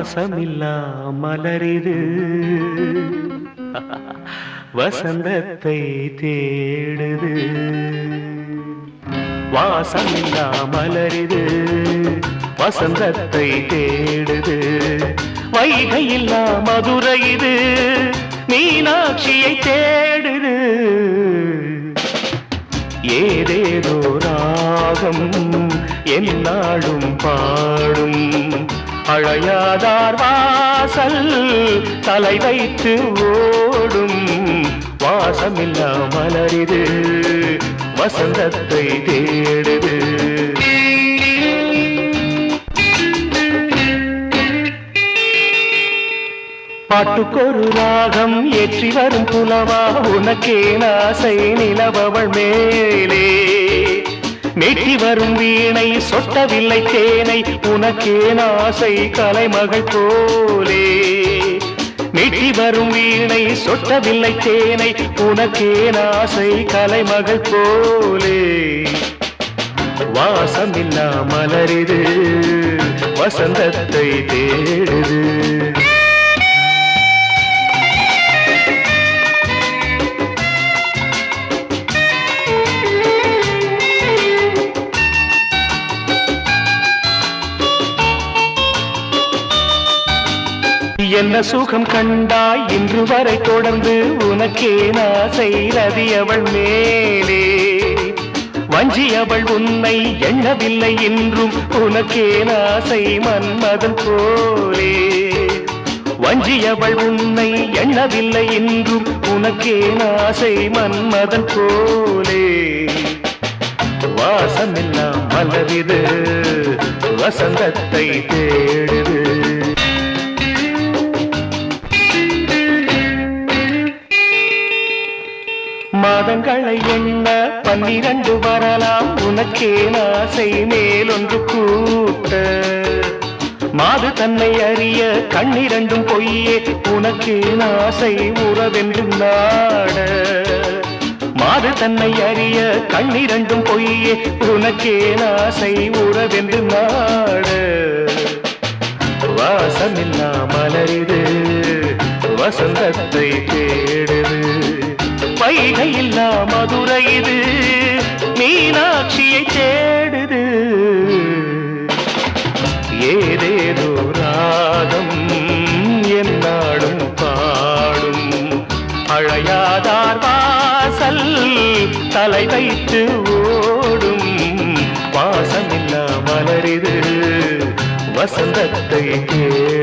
பாசமில்லா மலரிது. வசந்தத்தை தேடுது. வாசமில்லா மலரிது. வசந்தத்தை தேடுது. வைகையில்லா மதுரை இது மீனாட்சியை தேடுது. ஏதேதோ ராகம் எல்லாடும் பாடும். அழையாதார் வாசல் தலை வைத்து ஓடும் வாசமில்லா மலரிது வசந்தத்தை தேடுது. பாட்டுக்கொரு ராகம் ஏற்றி வரும் புலவா உனக்கே ஆசை நிலவவள் மேலே. மீட்டி வரும் வீணை சொட்டவில்லை தேனை உனக்கேன் ஆசை கலைமகள் போலே. மீட்டி வரும் வீணை சொட்டவில்லை தேனை உனக்கேன் ஆசை கலைமகள் போலே. வாசமில்லா மலரிது வசந்தத்தை தேடுது. என்ன சுகம் கண்டாய்? இன்று வரை தொடர்ந்து உனக்கே நாசை ரதி அவள் மேலே? வஞ்சி அவள் உன்னை எண்ணவில்லை என்றும் உனக்கே நாசை மன்மதன் போலே. வஞ்சி அவள் உன்னை எண்ணவில்லை என்றும் உனக்கே நாசை மன்மதன் போலே. வாசமெல்லாம் மலரிது வசந்தத்தை தேடுது. மாதங்களை என்ன பன்னிரண்டு வரலாம். உனக்கே ஆசை மேலொன்று கூட்ட. மாது தன்னை அறிய கண்ணிரண்டும் பொய்யே. உனக்கே ஆசை உறவென்று நாட. மாது தன்னை அறிய கண்ணிரண்டும் பொய்யே. உனக்கே ஆசை உறவென்று நாட. வாசமில்லா மலரிது வசந்தத்தை தேடுது. இல்லா மதுரை இது. மீனாட்சியை தேடுது. ஏதேதோ ராகம் என்னாடும் பாடும். அழையாதார் வாசல் தலை வைத்து ஓடும். வாசமில்லா மலரிது வசந்தத்தை தேடுது